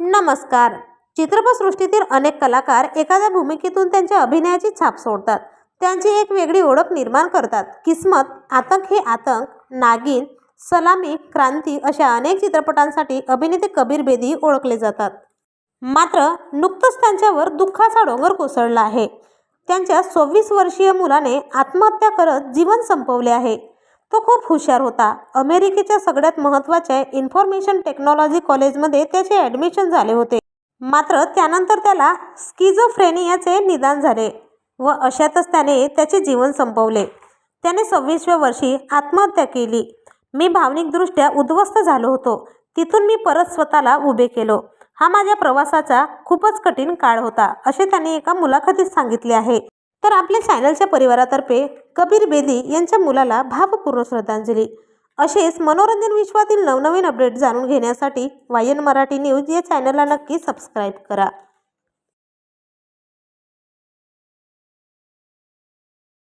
नमस्कार. चित्रपटसृष्टीतील अनेक कलाकार एखाद्या भूमिकेतून त्यांच्या अभिनयाची छाप सोडतात. त्यांची एक वेगळी ओळख निर्माण करतात. किस्मत आतंक हे आतंक नागिन सलामी क्रांती अशा अनेक चित्रपटांसाठी अभिनेते कबीर बेदी ओळखले जातात. मात्र नुकतंच त्यांच्यावर दुःखाचा डोंगर कोसळला आहे. त्यांच्या सव्वीस वर्षीय मुलाने आत्महत्या करत जीवन संपवले आहे. तो खूप हुशार होता. अमेरिकेच्या सगळ्यात महत्त्वाच्या इन्फॉर्मेशन टेक्नॉलॉजी कॉलेजमध्ये त्याचे ॲडमिशन झाले होते. मात्र त्यानंतर त्याला स्किझोफ्रेनियाचे निदान झाले व अशातच त्याने त्याचे जीवन संपवले. त्याने सव्वीसव्या वर्षी आत्महत्या केली. मी भावनिकदृष्ट्या उद्ध्वस्त झालो होतो. तिथून मी परत स्वतःला उभे केलो. हा माझ्या प्रवासाचा खूपच कठीण काळ होता असे त्याने एका मुलाखतीत सांगितले आहे. तर आपल्या चॅनलच्या परिवारातर्फे कबीर बेदी यांच्या मुलाला भावपूर्ण श्रद्धांजली. असेच मनोरंजन विश्वातील नवनवीन अपडेट जाणून घेण्यासाठी वायन मराठी न्यूज या चॅनलला नक्की सबस्क्राईब करा.